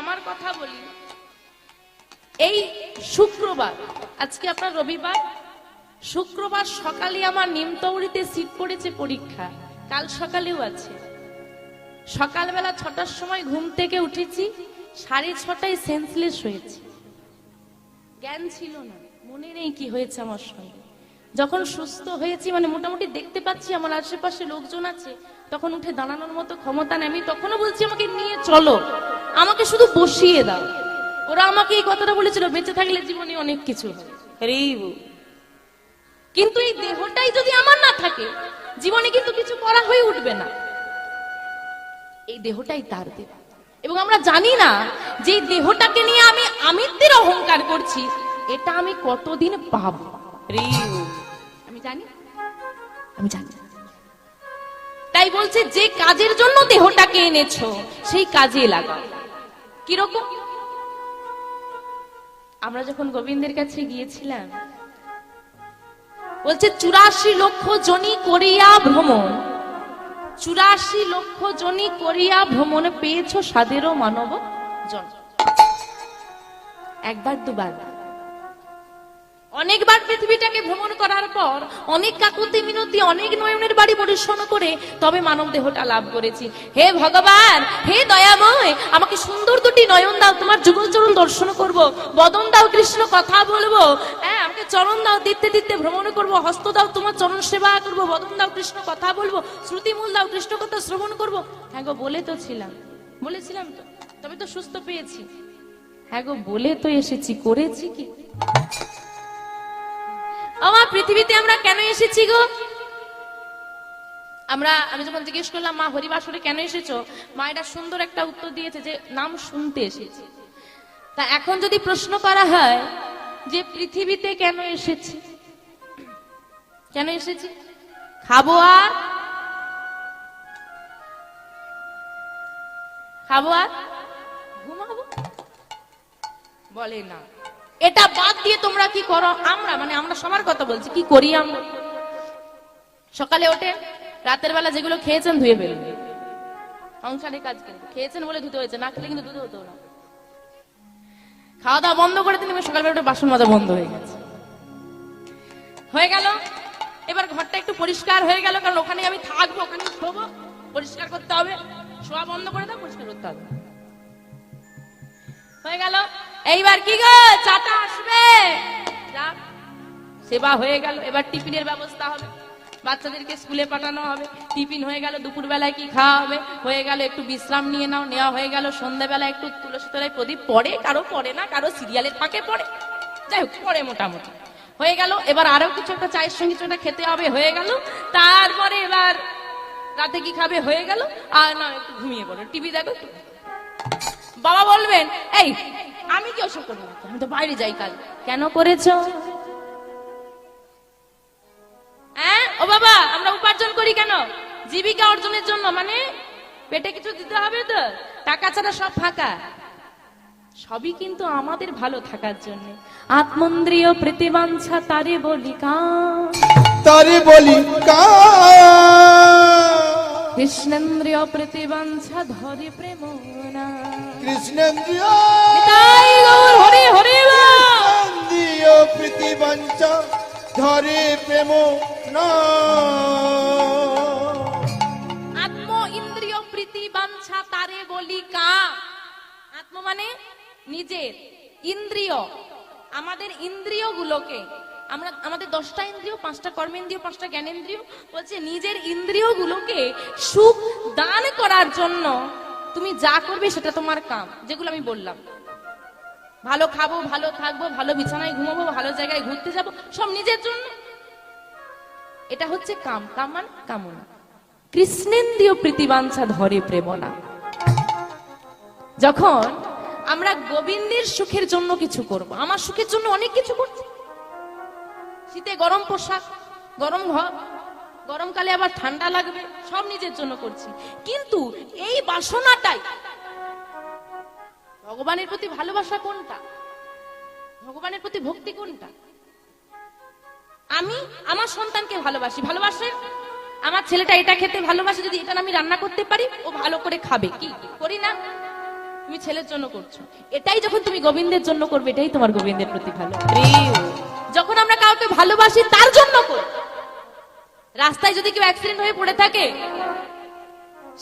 আমার কথা বলি। এই শুক্রবার, আজকে আপনার রবিবার, শুক্রবার সকালে আমার নিমতৌড়িতে সিট পড়েছে পরীক্ষা। কাল সকালেও আছে। সকালবেলা ছটার সময় ঘুম থেকে উঠেছি, সাড়ে ছটায় সেন্সলেস হয়েছে। জ্ঞান ছিল না, মনে নেই কি হয়েছে আমার সঙ্গে। যখন সুস্থ হয়েছি মানে মোটামুটি দেখতে পাচ্ছি আমার আশেপাশে লোকজন আছে, তখন উঠে দাঁড়ানোর মতো ক্ষমতা নেই। আমি তখনও বলছি, আমাকে নিয়ে চলো। আমাকে শুধু বসিয়ে দাও। ওরা আমাকে এই কথাটা বলেছিল বেঁচে থাকলে জীবনে অনেক কিছু কিন্তু এই দেহটাই যদি আমার না থাকে জীবনে কিন্তু কিছু করা হয়ে উঠবে না। এই দেহটাই তার দেহ। এবং আমরা জানি না যে দেহটাকে নিয়ে আমি আমিত্বের অহংকার করছি এটা আমি কতদিন পাব? আমি জানি। আমি জানি। তাই বলছে যে কাজের জন্য দেহটাকে এনেছো সেই কাজে লাগাও। কীরকম? আমরা যখন গোবিন্দের কাছে গিয়েছিলাম, বলছে, চুরাশি লক্ষ জনি করিয়া ভ্রমণ। চুরাশি লক্ষ জনি করিয়া ভ্রমণে পেয়েছ সাদেরও মানব জন একবার, দুবার। অনেকবার পৃথিবীটাকে ভ্রমণ করার পর অনেক কাকুতি মিনতি, অনেক নয়নের বাড়ি পরিশ্রম করে তবে মানব দেহটা লাভ করেছি। হে ভগবান, হে দয়াময়, আমাকে সুন্দর দুটি নয়ন দাও, তোমার যুগল চরণ দর্শন করব, বদন দাও, কৃষ্ণ কথা বলব। হ্যাঁ আমাকে চরণ দাও, দিতে দিতে ভ্রমণ করব, হস্ত দাও, তোমার চরণ সেবা করব, বদন দাও, কৃষ্ণ কথা বলব শ্রুতিমূল দাও, কৃষ্ণ কথা শ্রবণ করব। হ্যাঁ গো, বলে তো ছিলাম, বলেছিলাম তো, তবে তো সুস্থ পেয়েছি। হ্যাঁ গো, বলে তো এসেছি, করেছি কি? আমার পৃথিবীতে আমরা কেন এসেছি গো? আমরা, আমি যখন জিজ্ঞেস করলাম, মা হরিবাসরে কেন এসেছ? মা এটা সুন্দর একটা উত্তর দিয়েছে যে, নাম শুনতে এসেছি। তা এখন যদি প্রশ্ন করা হয় যে, পৃথিবীতে কেন এসেছি? কেন এসেছি? খাব আর? খাব আর? ঘুমাবো? বলে না। এটা বাদ দিয়ে তোমরা কি করো? আমরা মানে আমরা সবার কথা বলছি, কি করি আমরা? সকালে ওঠে, রাতের বেলা যেগুলো খেয়েছেন ধুয়ে ফেলবে সংসারে কাজ কিন্তু, খেয়েছেন বলে ধুতে হয়েছে, না খেলে কিন্তু ধুতে হতো না। খাওয়া দাওয়া বন্ধ করে দিন সকালবেলা উঠে বাসন মাজা বন্ধ হয়ে গেছে। হয়ে গেল। এবার ঘরটা একটু পরিষ্কার হয়ে গেল, কারণ ওখানে আমি থাকব ওখানে শোবো। পরিষ্কার করতে হবে। শোয়া বন্ধ করে দাও, পরিষ্কার করতে হবে। হয়ে গেল। এইবার কি গো? চাটা আসবে। সেবা হয়ে গেল। এবার টিফিনের ব্যবস্থা হবে। বাচ্চাদেরকে স্কুলে পাঠানো হবে। টিফিন হয়ে গেল। দুপুর বেলায় কি খাওয়া হবে? হয়ে গেল একটু বিশ্রাম নিয়ে নাও। নেওয়া হয়ে গেল। সন্ধ্যাবেলা একটু তুলসী তলায় প্রদীপ পড়ে। কারও পড়ে না, কারও সিরিয়ালের ফাঁকে পড়ে। যাই হোক, পড়ে মোটামুটি। হয়ে গেল। এবার আরও কিছু একটা চায়ের সঙ্গে কিছু একটা খেতে হবে। হয়ে গেল। তারপরে এবার রাতে কি খাবে? হয়ে গেল। আর না, একটু ঘুমিয়ে পড়ো। টিভি দেখো বাবা বলবেন, এই, আমি কি ওসব করব? না আমি তো বাইরে যাই কাল। কেন করেছ? হ্যাঁ ও বাবা, আমরা উপার্জন করি কেন? জীবিকা অর্জনের জন্য মানে পেটে কিছু দিতে হবে তো, টাকা ছাড়া সব ফাঁকা। সবই কিন্তু আমাদের ভালো থাকার জন্য। আত্মন্দ্রিয় প্রীতিবাঞ্ছা তারে বলি কা তারে বলি কা কৃষ্ণেন্দ্রিয় প্রতিবাঞ্ছা ধরে প্রেম না কৃষ্ণেন্দ্রিয় হরে হরে বল। চন্দ্রিয় ধরে প্রেম না আত্ম ইন্দ্রিয় প্রীতি বাঞ্ছা তারে বলি কাম আত্ম মানে নিজের। ইন্দ্রিয়। আমাদের ইন্দ্রিয় গুলোকে আমরা, আমাদের দশটা ইন্দ্রিয়, পাঁচটা কর্মেন্দ্রিয়, পাঁচটা জ্ঞানেন্দ্রিয় বলছে, নিজের ইন্দ্রিয় গুলোকে সুখ দান করার জন্য তুমি যা করবে সেটা তোমার কাম, যেগুলো আমি বললাম। ভালো খাব, ভালো থাকব, ভালো বিছানায় ঘুমাবো, ভালো জায়গায় ঘুরতে যাব, সব নিজের জন্য। এটা হচ্ছে কাম কাম মানে কামনা। কৃষ্ণেন্দ্রীয় প্রীতিবাঞ্ছা ধরে প্রেমনা। যখন আমরা গোবিন্দের সুখের জন্য কিছু করব, আমার সুখের জন্য অনেক কিছু করছি। শীতে গরম পোশাক গরম ঘর গরমকালে আবার ঠান্ডা লাগবে সব নিজের জন্য করছি। কিন্তু এই বাসনাটাই ভগবানের প্রতি ভালোবাসা কোনটা? ভগবানের প্রতি ভক্তি কোনটা? আমি আমার সন্তানকে ভালোবাসি। ভালোবাসে? আমার ছেলেটা এটা খেতে ভালোবাসে যদি এটা আমি রান্না করতে পারি ও ভালো করে খাবে। কি? করি না? তুমি ছেলের জন্য করছ। এটাই যখন তুমি গোবিন্দের জন্য করবে এটাই তোমার গোবিন্দের প্রতি ভালো। যখন আমরা কাউকে ভালোবাসি তার জন্য করি। রাস্তায় যদি কেউ অ্যাক্সিডেন্ট হয়ে পড়ে থাকে,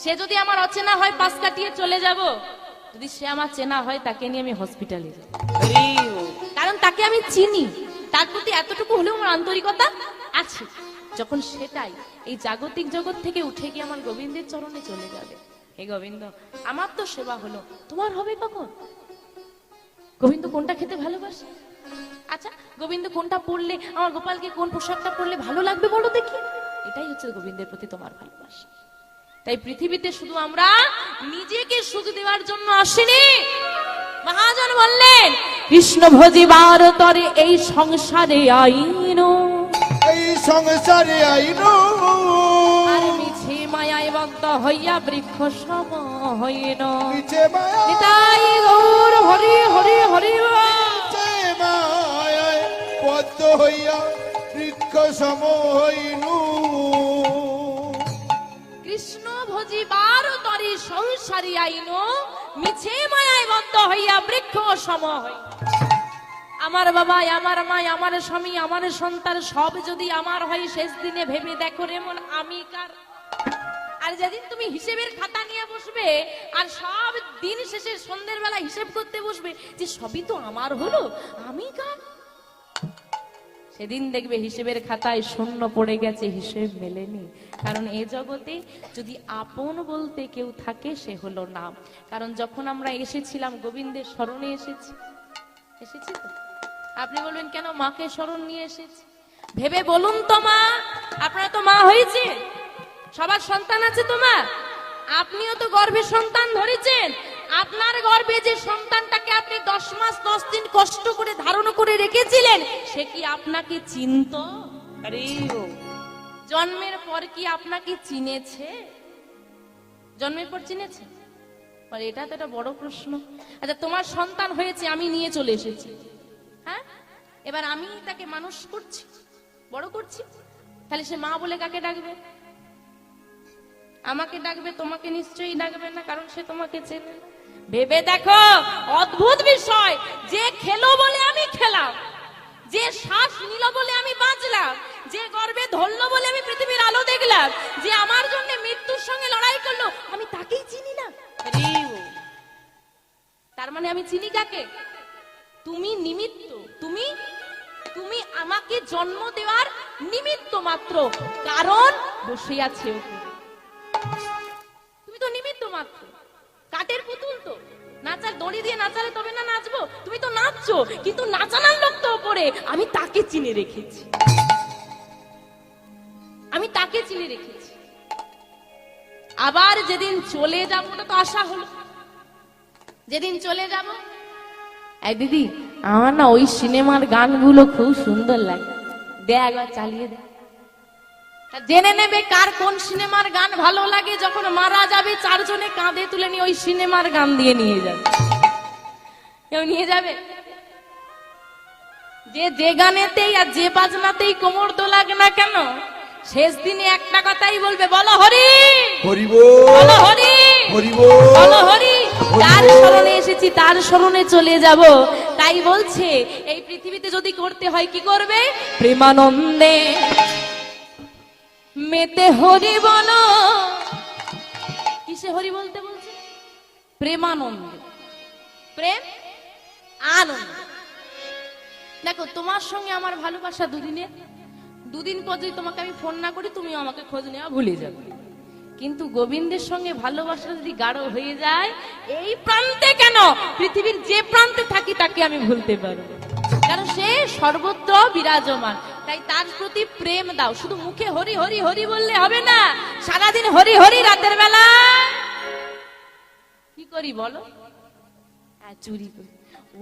সে যদি আমার অচেনা হয়, পাশ কাটিয়ে চলে যাব, যদি সে আমার চেনা হয়, তাকে নিয়ে আমি হসপিটালে যাব কারণ তাকে আমি চিনি। তার প্রতি এতটুকু হলেও আমার আন্তরিকতা আছে। যখন সেটাই এই জাগতিক জগৎ থেকে উঠে গিয়ে আমার গোবিন্দের চরণে চলে যাবে। হে গোবিন্দ, আমার তো সেবা হলো। তোমার হবে কখন? গোবিন্দ কোনটা খেতে ভালোবাসে? আচ্ছা গোবিন্দ কোনটা পড়লে আমার গোপালকে কোন পোশাকটা পরলে ভালো লাগবে বলো দেখি? এটাই হচ্ছে গোবিন্দের প্রতি তোমার ভালোবাসা। তাই পৃথিবীতে শুধু আমরা নিজেকে সুখ দেওয়ার জন্য আসিনি। মহাজন বললেন কৃষ্ণ ভজিবার তরে এই সংসারে আইন। এই সংসারে আইনো। আর মিছে মায়ায় বদ্ধ হইয়া বৃক্ষ সম হইন। নিচে মায়া নিতাই গৌর হরি হরি মায়ায় পদ্ম হইয়া বৃক্ষ সম হইনু কৃষ্ণ ভজিবার তরে সংসারে আইন, মিছে মায়ায় বদ্ধ হইয়া বৃক্ষ সম হইন আমার বাবা আমার মা আমার স্বামী, আমার সন্তান, সব যদি আমার হয় শেষ দিনে ভেবে দেখো রে আমি কার? আর যেদিন তুমি হিসেবের খাতা নিয়ে বসবে, আর সব দিন শেষে সন্ধ্যের বেলা হিসেব করতে বসবে, যে সবই তো আমার হলো, আমি কার? সেদিন দেখবে হিসেবের খাতায় শূন্য পড়ে গেছে, হিসেব মেলেনি। কারণ এ জগতে যদি আপন বলতে কেউ থাকে, সে হলো নাম। কারণ যখন আমরা এসেছিলাম, গোবিন্দের স্মরণে এসেছি। এসেছি তো? আপনি বলবেন, কেন মাকে স্মরণ নিয়ে এসেছি? ভেবে বলুন তো মা, আপনার তো মা হয়েছে সবার সন্তান আছে তোমার আপনিও তো গর্ভে সন্তান ধরেছেন। আপনার গর্ভে যে সন্তানটাকে আপনি দশ মাস দশ দিন কষ্ট করে ধারণ করে রেখেছিলেন সে কি আপনাকে চিনত? আরে জন্মের পর কি আপনাকে চিনেছে? জন্মের পর চিনেছে? এটা তো একটা বড় প্রশ্ন। আচ্ছা তোমার সন্তান হয়েছে আমি নিয়ে চলে এসেছি। হ্যাঁ? এবার আমি তাকে মানুষ করছি বড় করছি? তাহলে সে মা বলে কাকে ডাকবে? আমাকে ডাকবে তোমাকে নিশ্চয়ই ডাকবে না কারণ সে তোমাকে চেনে না। ভেবে দেখো, অদ্ভুত বিষয়। যে খেলো বলে আমি খেলাম, যে শ্বাস নিল বলে আমি বাঁচলাম, যে গর্বে ধরলো বলে আমি পৃথিবীর আলো দেখলাম, যে আমার জন্য মৃত্যুর সঙ্গে লড়াই করল, আমি তাকেই চিনি না। তার মানে আমি চিনি কাকে? তুমি নিমিত্ত, তুমি তুমি আমাকে জন্ম দেওয়ার নিমিত্ত মাত্র, কারণ বসে আছে তুমি তো নিমিত্ত মাত্র। কাঠের পুতুল তো। নাচার দড়ি দিয়ে নাচালে তবে না নাচবো? তুমি তো নাচছো, কিন্তু নাচানোর লোক তো ওপরে। আমি তাকে চিনে রেখেছি। আমি তাকে চিনে রেখেছি। আবার যেদিন চলে যাব, ওটা তো আশা হলো। যেদিন চলে যাব। এই দিদি, আমার না ওই সিনেমার গানগুলো খুব সুন্দর লাগে। দে একবার চালিয়ে দে তা জেনে নেবে কার কোন সিনেমার গান ভালো লাগে যখন মারা যাবে চারজনে কাঁধে তুলে নিয়ে ওই সিনেমার গান দিয়ে নিয়ে যাবে। কেউ নিয়ে যাবে? যে যে গানেতেই আর যে বাজনাতেই কোমর দোলাক না কেন শেষ দিনে একটা কথাই বলবে বলো হরি! হরিব বলো হরি! হরিব বলো হরি! তার স্মরণে এসেছি তার স্মরণে চলে যাব। তাই বলছে এই পৃথিবীতে যদি করতে হয় কি করবে? প্রেমানন্দে মেতে হরি বলো কিসে হরি বলতে বলছে? প্রেমানন্দ। প্রেম? আনন্দ। দেখো, তোমার সঙ্গে আমার ভালোবাসা দুদিনে। দুদিন পর যদি তোমাকে আমি ফোন না করি তুমি আমাকে খোঁজ নেওয়া ভুলে যাবে। কিন্তু গোবিন্দের সঙ্গে ভালোবাসা যদি গাঢ় হয়ে যায়, এই প্রান্তে কেন? পৃথিবীর যে প্রান্তে থাকি, তাকে আমি ভুলতে পারব। কারণ সে সর্বত্র বিরাজমান। তাই তার প্রতি প্রেম দাও। শুধু মুখে হরি হরি হরি বললে হবে না, সারাদিন হরি হরি রাতের বেলা। কি করি বলো? চুরি করি।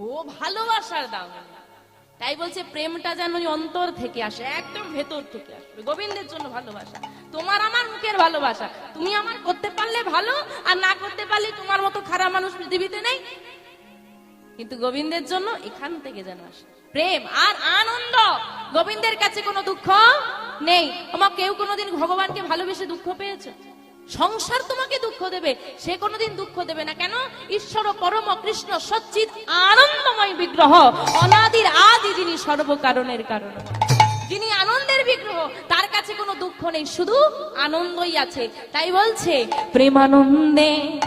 ও, ভালোবাসার দাও। তাই বলছে, প্রেমটা যেন অন্তর থেকে আসে, একদম ভেতর থেকে আসবে। গোবিন্দের জন্য ভালোবাসা। তোমার আমার মুখের ভালোবাসা। তুমি আমার করতে পারলে ভালো, আর না করতে পারলে তোমার মতো খারাপ মানুষ পৃথিবীতে নেই। কিন্তু গোবিন্দের জন্য এখান থেকে যেন আসে। প্রেম আর আনন্দ। গোবিন্দের কাছে কোনো দুঃখ নেই। আমার কেউ কোনোদিন ভগবানকে ভালোবেসে দুঃখ পেয়েছে? সংসার তোমাকে দুঃখ দেবে। সে কোনোদিন দুঃখ দেবে না। কেন? ঈশ্বর পরম কৃষ্ণ সচ্চিত আনন্দময় বিগ্রহ, অনাদির আদি যিনি সর্বকারণের কারণ। যিনি আনন্দের বিগ্রহ, তার কাছে কোনো দুঃখ নেই। শুধু আনন্দই আছে। তাই বলছে, প্রেমানন্দে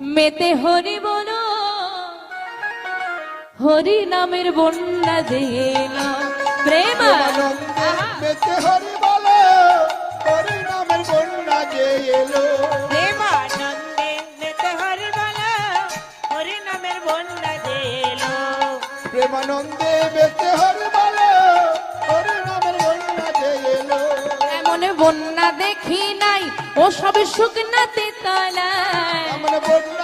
মেতে হরি বলো হরি নামের বন্যা এলো প্রেম মেতে হরি বলো হরি নামের বন্যা যে এলো প্রেমানন্দে নেতে হরি বলো হরি নামের বন্যা দেলো প্রেমানন্দে মেতে হরি বলো হরি নামের বন্যা যে এমন বন্যা দেখি নাই, ও সবে শুকনাতে তলায়। এমন বন্যা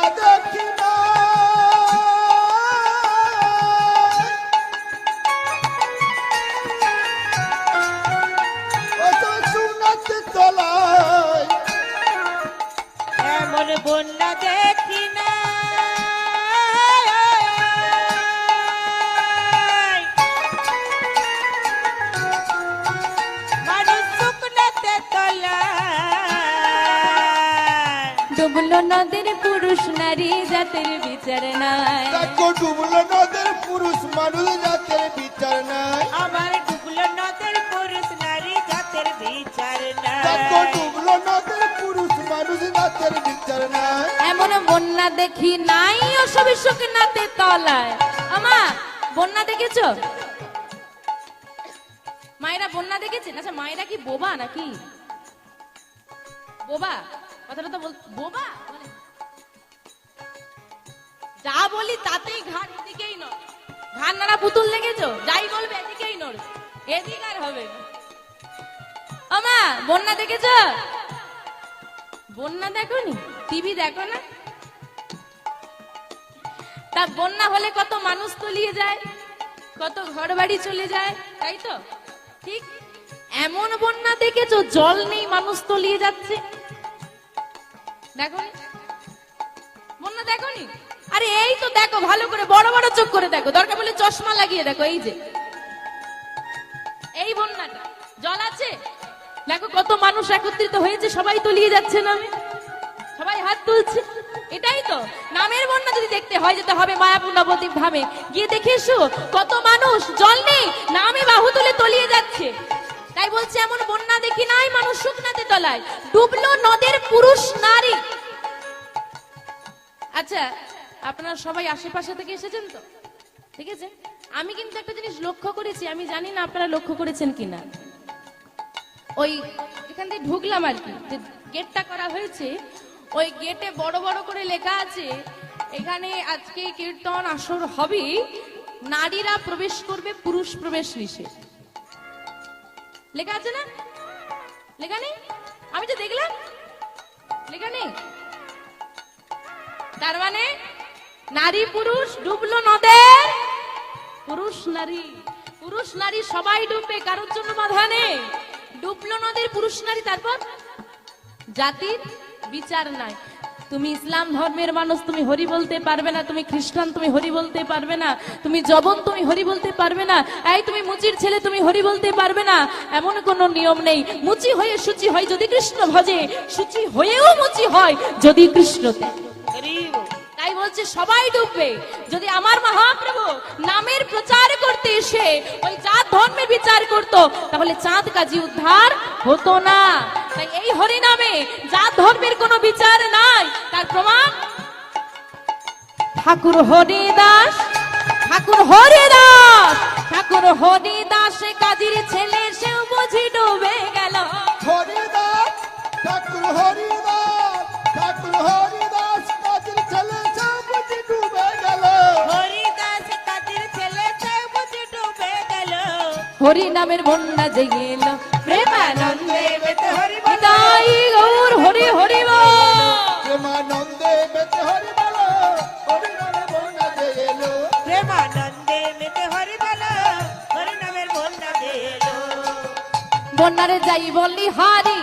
নদের পুরুষ নারী জাতের বিচার নাই। দেখো ডুবলো নদের পুরুষ মানুষ জাতের বিচার নাই। আমার ডুবলো নদের পুরুষ নারী জাতের বিচার দেখো নাই ডুবলো নদের পুরুষ মানুষ জাতের বিচার নাই। এমন বন্যা দেখি নাই ও সবে শুকনাতে তলায়। আমা বন্যা দেখেছ? মায়েরা বন্যা দেখেছেন আচ্ছা মায়েরা কি বোবা নাকি? বোবা? কথাটা তো বল বোবা। যা বলি তাতেই ঘাট এদিকেই নড়। ঘাট নাড়া পুতুল লেগেছো? যাই বলবে এদিকেই নড়। এদিক আর হবে। আমা বন্যা দেখেছ? বন্যা দেখো নি টিভি দেখো না? তা বন্যা হলে কত মানুষ তলিয়ে যায়, কত ঘর বাড়ি চলে যায়, তাই তো? ঠিক? এমন বন্যা দেখেছ, জল নেই, মানুষ তলিয়ে যাচ্ছে? দেখো বন্যা দেখো নি আরে এই তো দেখো, ভালো করে, বড় বড় চোখ করে দেখো। দরকার বলে চশমা লাগিয়ে দেখো, এই যে। এই বন্যাটা। জল আছে? দেখো কত মানুষ একত্রিত হয়েছে, সবাই তলিয়ে যাচ্ছে না সবাই হাত তুলছে। এটাই তো। নামের বন্যা যদি দেখতে হয় যেতে হবে মায়াপুর নবদ্বীপ ধামে। গিয়ে দেখে এসো, কত মানুষ, জল নেই, নামে বাহু তুলে তলিয়ে যাচ্ছে। তাই বলছে, এমন বন্যা দেখি নাই মানুষ শুকনাতে তলায়। ডুবলো নদের পুরুষ নারী। আচ্ছা আপনারা সবাই আশেপাশে থেকে এসেছেন তো? ঠিক আছে? আমি কিন্তু একটা জিনিস লক্ষ্য করেছি, আমি জানি না আপনারা লক্ষ্য করেছেন কিনা। ওই এখান থেকে ঢুকলাম আর কি, যে গেটটা করা হয়েছে, ওই গেটে বড় বড় করে লেখা আছে, এখানে আজকে কীর্তন আসর হবে, নারীরা প্রবেশ করবে, পুরুষ প্রবেশ নিষেধ। লেখা আছে না? লেখা নেই? আমি তো দেখলাম। লেখা নেই? তার মানে নারী পুরুষ ডুবলো নদের পুরুষ নারী পুরুষ নারী সবাই ডুববে, কারোর জন্য বাধা নেই। ডুবলো নদের পুরুষ নারী, তারপর? জাতির বিচার নাই। তুমি ইসলাম ধর্মের মানুষ, তুমি হরি বলতে পারবে না। তুমি খ্রিস্টান, তুমি হরি বলতে পারবে না। তুমি জবন, তুমি হরি বলতে পারবে না। এই তুমি মুচির ছেলে, তুমি হরি বলতে পারবে না। এমন কোনো নিয়ম নেই। মুচি হয়ে সূচি হয় যদি কৃষ্ণ ভজে, সূচি হয়েও মুচি হয় যদি কৃষ্ণতে হরিব বলছে সবাই ডুববে। যদি আমার মহাপ্রভু নামের প্রচার করতে এসে ওই জাত ধর্মের বিচার করত, তাহলে চাঁদ কাজী উদ্ধার হতো না। তাই এই হরি নামে জাত ধর্মের কোনো বিচার নাই। তার প্রমাণ? ঠাকুর হরিদাস ঠাকুর হরিদাস ঠাকুর হরিদাস কাজীর ছেলে, সেও বুঝি ডুবে গেল। হরিদাস, ঠাকুর হরিদাস। হরি নামের বন্যা জেগে এলো প্রেমানন্দে বেতে হরি বল তাই গৌর হরি হরি। প্রেমানন্দে বেতে হরি বল হরি নামে বন্যা যে এলো প্রেমানন্দে মেতে হরি বল হরি নামের বন্যা দেলো বন্যারে যাই বলি হারি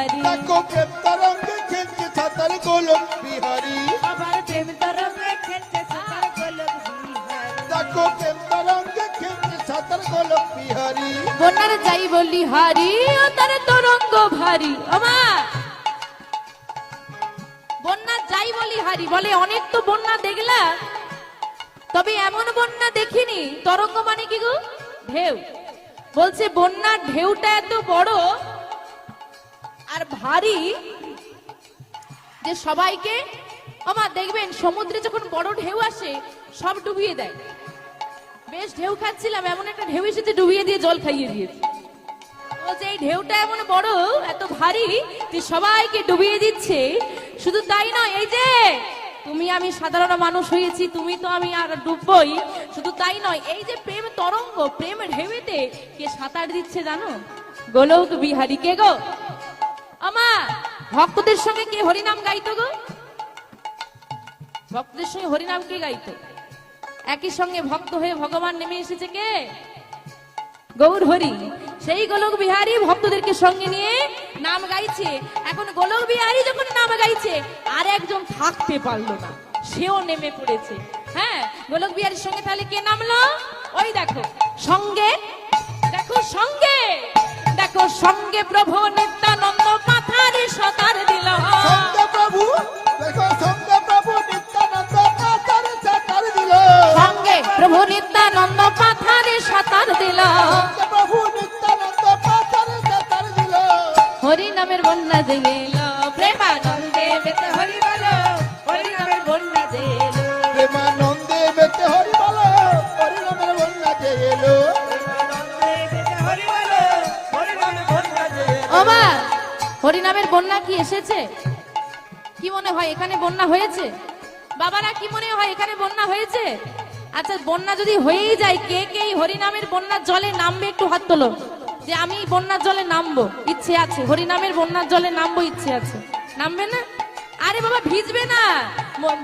বিহারি। দেখো প্রেম তরঙ্গে খেলছে সাঁতার গোলক বিহারি। আবার প্রেম তরঙ্গে খেলছে সাঁতার গোলক বিহারি। দেখো প্রেম তরঙ্গে খেলছে সাঁতার গোলক বিহারি। বন্যার যাই বলি হারি ও তার তরঙ্গ ভারী। আমা বন্যা যাই বলি হারি বলে অনেক তো বন্যা দেখলা তবে এমন বন্যা দেখিনি। তরঙ্গ মানে কি গো? ঢেউ। বলছে বন্যার ঢেউটা এত বড় ভারী যে সবাইকে আমার দেখবেন সমুদ্রে যখন বড় ঢেউ আসে, সব ডুবিয়ে দেয়। বেশ ঢেউ খাচ্ছিলাম, এমন একটা ঢেউ এসেছে, ডুবিয়ে দিয়ে জল খাইয়ে দিয়েছে। বলছে এই ঢেউটা এমন বড়, এত ভারী, যে সবাইকে ডুবিয়ে দিচ্ছে। শুধু তাই নয়, এই যে, তুমি আমি সাধারণ মানুষ হয়েছি, তুমি তো আমি আর ডুববই। শুধু তাই নয়, এই যে প্রেম তরঙ্গ, প্রেম ঢেউতে কে সাঁতার দিচ্ছে জানো? গোলক বিহারি কে গো? আমার ভক্তদের সঙ্গে কে হরিনাম গাইতো গো? ভক্তদের সঙ্গে হরিনাম কে গাইতো? একই সঙ্গে ভক্ত হয়ে ভগবান নেমে এসেছে কে? গৌর হরি। সেই গোলক বিহারী ভক্তদেরকে সঙ্গে নিয়ে নাম গাইছে। এখন গোলক বিহারী যখন নাম গাইছে, আর একজন থাকতে পারল না। সেও নেমে পড়েছে। হ্যাঁ গোলক বিহারীর সঙ্গে তাহলে কে নামলো? ওই দেখো, সঙ্গে দেখো সঙ্গে দেখো সঙ্গে প্রভু নিত্যানন্দ সতার দিল প্রভু দেখো সঙ্গে প্রভু নিত্যানন্দ পাতার সাঁতার দিল। সঙ্গে প্রভু নিত্যানন্দ পাথারে সাঁতার দিল। প্রভু নিত্যানন্দ পাতার সাঁতার দিল। হরি নামের বন্যা এলো প্রেমানন্দে বেতে হরি বলো। হরি নামের বন্যা যে বন্যা কি এসেছে? কি মনে হয় এখানে বন্যা হয়েছে? বাবারা, কি মনে হয় এখানে বন্যা হয়েছে? আচ্ছা বন্যা যদি হয়েই যায়, কে কে হরিনামের বন্যার জলে নামবে একটু হাত তোলো। যে আমি বন্যার জলে নামবো, ইচ্ছে আছে। হরিনামের বন্যার জলে নামবো, ইচ্ছে আছে। নামবে না? আরে বাবা, ভিজবে না।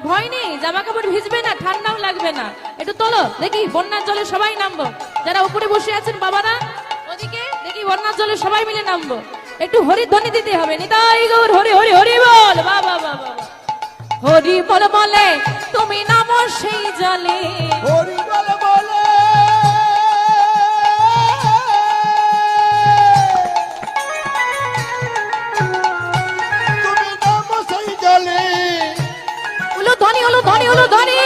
ভয় নেই জামা কাপড় ভিজবে না, ঠান্ডাও লাগবে না। একটু তোলো, দেখি বন্যার জলে সবাই নামবো। যারা উপরে বসে আছেন বাবারা, ওদিকে দেখি বন্যার জলে সবাই মিলে নামবো। একটু হরি ধ্বনি দিতে হবে। নিতাই গৌর হরি হরি হরি বল। বাবা বাবা হরি বল বলে তুমি নামো সেই জলে। হরি বল বলে। তুমি নাম সেই জলে। উলো ধ্বনি উলো ধ্বনি উলো ধ্বনি।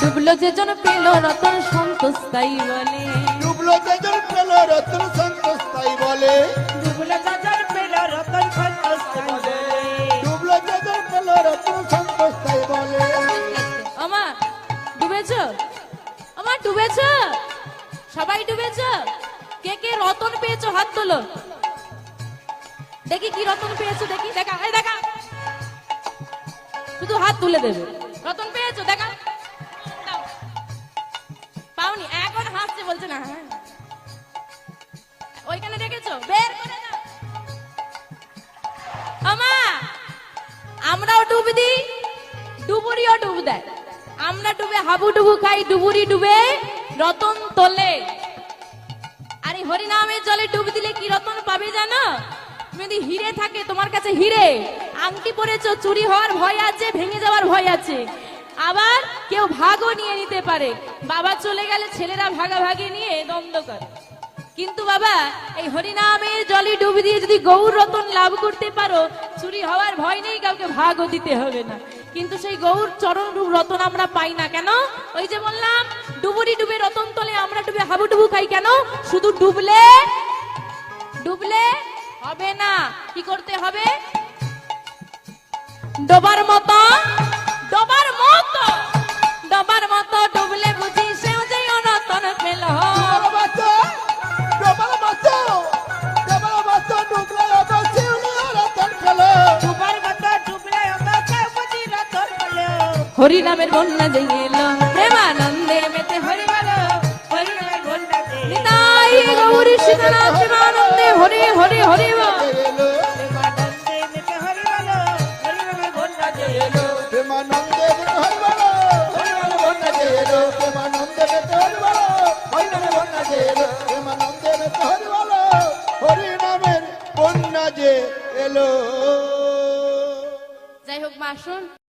ডুবলো যে পেল রতন সন্তোষ তাই বলে। ডুবলো যেজন পেল রত্ন সন্তোষ তাই বলে। ডুবলো যাজন পেল রতন সন্তোষ বলে। ডুবলো যেজন পেল রত্ন সন্তোষ তাই বলে। আমার ডুবেছ? আমার ডুবেছ? সবাই ডুবেছ? কে কে রতন পেয়েছ? হাত তোলো। দেখি কি রতন পেয়েছ, দেখি। দেখা, এই দেখা। শুধু হাত তুলে দেবে। রতন পেয়েছ? দেখা। পাওনি, এখন হাসছে, বলছে না হ্যাঁ। ওইখানে দেখেছ? বের করে আমা আমরাও ডুব দিই, ডুবুরিও ডুব দেয়। আমরা ডুবে হাবু ডুবু খাই, ডুবুরি ডুবে রতন তোলে। আরে হরিনামের জলে ডুব দিলে কি রতন পাবে জানো? তুমি যদি হিরে থাকে, তোমার কাছে হিরে। আংটি পরেছো, চুরি হওয়ার ভয় আছে, ভেঙে যাওয়ার ভয় আছে। আবার কেউ ভাগও নিয়ে নিতে পারে। বাবা চলে গেলে ছেলেরা ভাগাভাগি নিয়ে দ্বন্দ্ব করে। কিন্তু বাবা, এই হরিনামের জলে ডুব দিয়ে যদি গৌর রতন লাভ করতে পারো, চুরি হওয়ার ভয় নেই, কাউকে ভাগও দিতে হবে না। কিন্তু সেই গৌর চরণ রতন আমরা পাই না, কেন? ওই যে বললাম, ডুবুরি ডুবে রতন তলে আমরা ডুবে হাবুডুবু খাই, কেন? শুধু ডুবলে ডুবলে হবে না। কি করতে হবে? ডোবার মতো ডোবার মতো ডোবার মতো ডুবলে বুঝি হরি নামের বন্যা যে এলো প্রেমানন্দে মেতে হরি বলো হরি নামের বন্যা যে নিতাই গৌরী সীতারাম প্রেমানন্দে হরি হরি হরি বল এলো। যাই হোক মা আসুন।